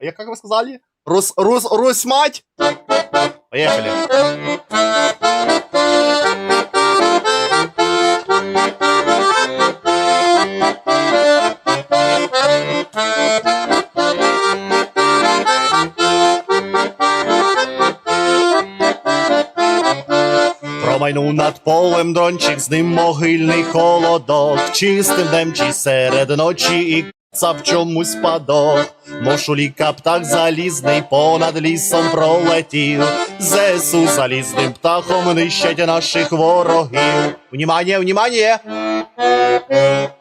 Я как вы сказали? Рус, рус, Русь мать? Поехали. Промайнув над полем дрончик, з ним могильний холодок, чистим днем чи серед ночі і ца в чомусь падок. Мошуліка птах залізний понад лісом пролетів, Зесу залізним птахом нищать наших ворогів. Внімання, внімання!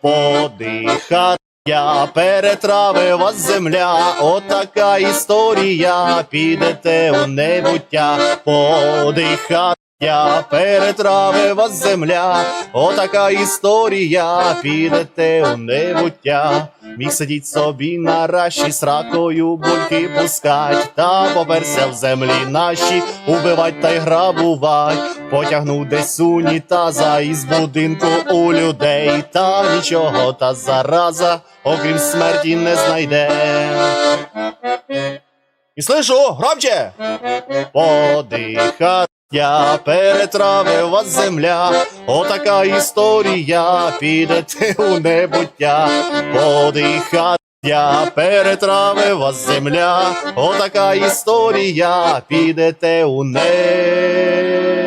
Подиха я перетравив вас земля, отака історія, підете у небуття, подиха. Я перетравив вас земля, отака історія, підете у небуття. Міг сидіть собі на раші, сракою бульки пускать, та поперся в землі наші, убивать та й грабувать. Потягнув десь унітаза із будинку у людей, та нічого та зараза, окрім смерті не знайде. І слышу, громче! Подиха я перетравив вас земля, отака історія, підете у небуття, подихати. я перетравив вас земля, отака історія, підете у небуття.